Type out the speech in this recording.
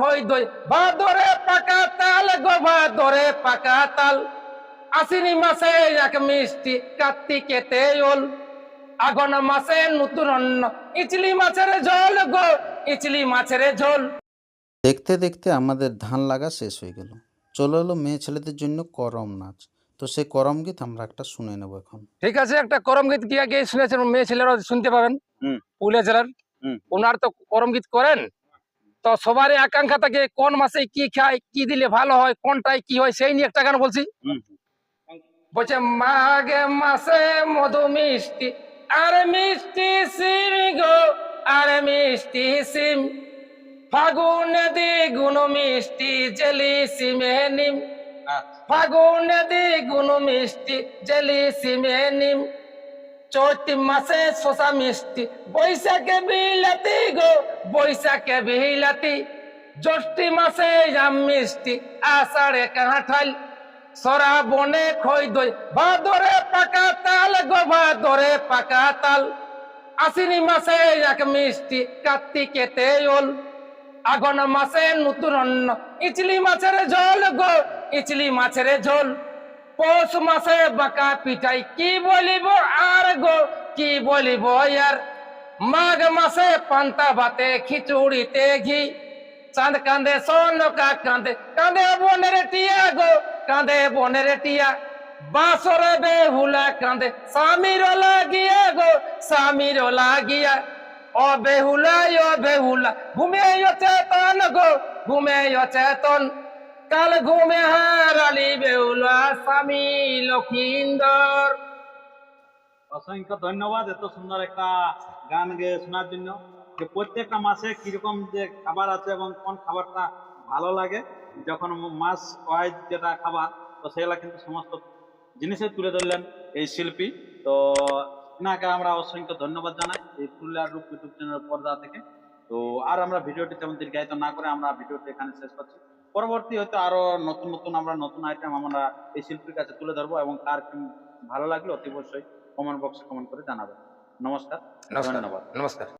খই দই? ভাদরে পাকা তাল গো ভাদরে পাকা তাল। আশ্বিনী মাসে এক মিষ্টি কার্তিকেতে ওল। আগুন মাসে নতুন অন্ন ইচলি মাছের ঝোল গো ইচলি মাছের ঝোল। দেখতে দেখতে আমাদের ধান লাগা শেষ হয়ে গেল। চলে এলো মেয়ে ছেলেদের জন্য করম নাচ। তো সেই করম গীত আমরা একটা শুনে নেব এখন। ঠিক আছে একটা করম গীত গিয়ে গিয়ে শুনেছেন মেয়ে ছেলেরা শুনতে পাবেন। হুম। পুরুলিয়া জেলার। হুম। ওনার তো করম গীত করেন? তো সবারই আকাঙ্ক্ষা থাকে কোন মাসে কি খায় কি দিলে ভালো হয় কোনটায় কি হয় সেই নিয়ে একটা গান বলছি। বলছে মাঘে মাসে মধু মিষ্টি আর মিষ্টি সিম গো আর মিষ্টি সিম ফাগুনে দ্বিগুণ মিষ্টি জেলি সিমে নিম। ফাগুনে দ্বিগুণ মিষ্টি জেলি সিমে নিম। চৈতি মাসে শশা মিষ্টি। বৈশাখে বিলাতি গো, বৈশাখে বিলাতি। জ্যৈষ্ঠী মাসে জাম মিষ্টি, আষাঢ়ে কাঁঠাল। সরা বনে খই দই, ভাদরে পাকা তাল গো, ভাদরে পাকা তাল। আশ্বিনী মাসে এক মিষ্টি কার্তিকেতে ওল আগুন মাসে নতুন অন্ন, ইচলি মাছের ঝোল গো, ইচলি মাছের ঝোল। পৌষ মাসে বাঁকা পিঠাই কি বলিব আর গো? কি বলিব ইয়ার? মাঘ মাসে পান্তা ভাতে, খিচুড়িতে ঘি। চাঁদ কাঁদে সোনকা কাঁদে কাঁদে বনের টিয়া গো, কাঁদে বনের টিয়া। বাসরে বেহুলা কাঁদে, স্বামীর লাগিয়া গো, স্বামীর লাগিয়া। ও বেহুলা ও বেহুলা ঘুমে চেতন গো ঘুমে চেতন। কাল ঘুমে হারালি বেহুলা স্বামী লক্ষিন্দর। অসংখ্য ধন্যবাদ, এত সুন্দর একটা গান গেয়ে শোনার জন্য। যে প্রত্যেকটা মাসে কীরকম যে খাবার আছে এবং কোন খাবারটা ভালো লাগে, যখন মাস ওয়াইজ যেটা খাবার, তো সেগুলা কিন্তু সমস্ত জিনিসে তুলে ধরলেন এই শিল্পী। তো এনাকে আমরা অসংখ্য ধন্যবাদ জানাই এই পুরুলিয়ার রূপ ইউটিউব চ্যানেলের পর্দা থেকে। তো আর আমরা ভিডিওটি তেমন দীর্ঘায়িত না করে আমরা ভিডিওটি এখানে শেষ করছি। পরবর্তী হয়তো আরও নতুন নতুন আমরা নতুন আইটেম আমরা এই শিল্পীর কাছে তুলে ধরবো এবং তার কি ভালো লাগলে অতি অবশ্যই কমেন্ট বক্সে কমেন্ট করে জানাবেন। নমস্কার। ধন্যবাদ। নমস্কার।